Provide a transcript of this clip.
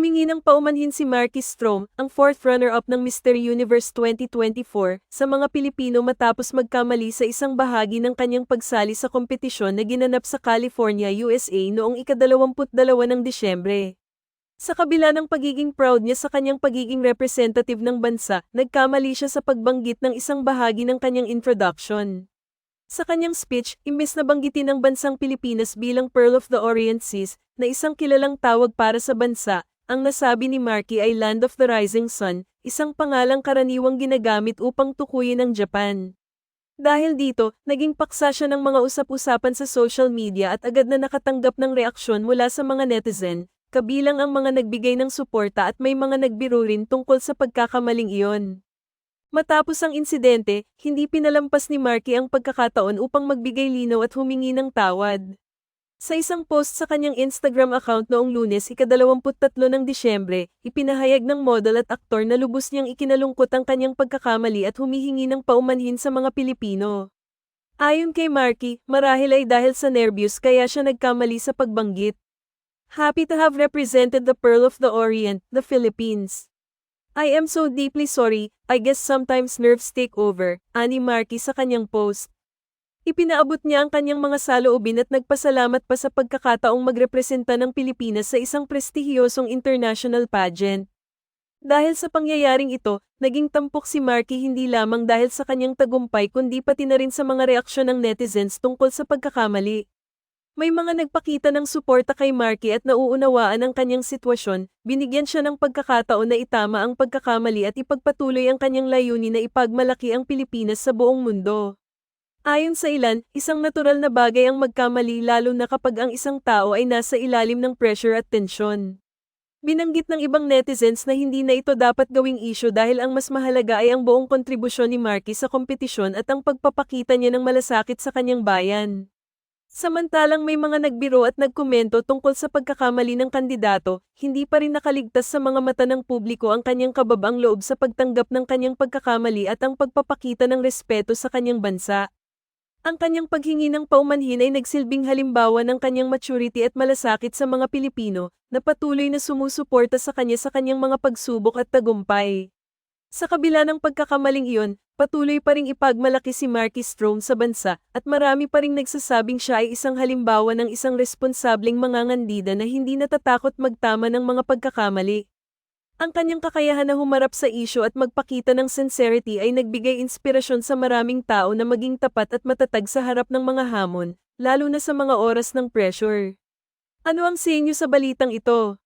Humingi ng paumanhin si Marky Strom, ang fourth runner-up ng Mr. Universe 2024, sa mga Pilipino matapos magkamali sa isang bahagi ng kanyang pagsali sa kompetisyon na ginanap sa California, USA noong ikadalawamput-dalawa ng Disyembre. Sa kabila ng pagiging proud niya sa kanyang pagiging representative ng bansa, nagkamali siya sa pagbanggit ng isang bahagi ng kanyang introduction. Sa kanyang speech, imbes na banggitin ng bansang Pilipinas bilang Pearl of the Orient Seas, na isang kilalang tawag para sa bansa, ang nasabi ni Marky ay Land of the Rising Sun, isang pangalang karaniwang ginagamit upang tukuyin ang Japan. Dahil dito, naging paksa siya ng mga usap-usapan sa social media at agad na nakatanggap ng reaksyon mula sa mga netizen, kabilang ang mga nagbigay ng suporta at may mga nagbiro rin tungkol sa pagkakamaling iyon. Matapos ang insidente, hindi pinalampas ni Marky ang pagkakataon upang magbigay linaw at humingi ng tawad. Sa isang post sa kanyang Instagram account noong lunes ikadalawamput-tatlo ng Disyembre, ipinahayag ng model at aktor na lubos niyang ikinalungkot ang kanyang pagkakamali at humihingi ng paumanhin sa mga Pilipino. Ayon kay Marky, marahil ay dahil sa nervyos kaya siya nagkamali sa pagbanggit. Happy to have represented the Pearl of the Orient, the Philippines. I am so deeply sorry, I guess sometimes nerves take over, ani Marky sa kanyang post. Ipinaabot niya ang kanyang mga saloobin at nagpasalamat pa sa pagkakataong magrepresenta ng Pilipinas sa isang prestihiyosong international pageant. Dahil sa pangyayaring ito, naging tampok si Marky hindi lamang dahil sa kanyang tagumpay kundi pati na rin sa mga reaksyon ng netizens tungkol sa pagkakamali. May mga nagpakita ng suporta kay Marky at nauunawaan ang kanyang sitwasyon, binigyan siya ng pagkakataon na itama ang pagkakamali at ipagpatuloy ang kanyang layunin na ipagmalaki ang Pilipinas sa buong mundo. Ayon sa ilan, isang natural na bagay ang magkamali lalo na kapag ang isang tao ay nasa ilalim ng pressure at tensyon. Binanggit ng ibang netizens na hindi na ito dapat gawing issue dahil ang mas mahalaga ay ang buong kontribusyon ni Marky sa kompetisyon at ang pagpapakita niya ng malasakit sa kanyang bayan. Samantalang may mga nagbiro at nagkomento tungkol sa pagkakamali ng kandidato, hindi pa rin nakaligtas sa mga mata ng publiko ang kanyang kababang loob sa pagtanggap ng kanyang pagkakamali at ang pagpapakita ng respeto sa kanyang bansa. Ang kanyang paghingi ng paumanhin ay nagsilbing halimbawa ng kanyang maturity at malasakit sa mga Pilipino na patuloy na sumusuporta sa kanya sa kanyang mga pagsubok at tagumpay. Sa kabila ng pagkakamaling iyon, patuloy pa ring ipagmalaki si Marky Strong sa bansa at marami pa ring nagsasabing siya ay isang halimbawa ng isang responsableng mangangandida na hindi natatakot magtama ng mga pagkakamali. Ang kanyang kakayahan na humarap sa isyo at magpakita ng sincerity ay nagbigay inspirasyon sa maraming tao na maging tapat at matatag sa harap ng mga hamon, lalo na sa mga oras ng pressure. Ano ang sa inyo sa balitang ito?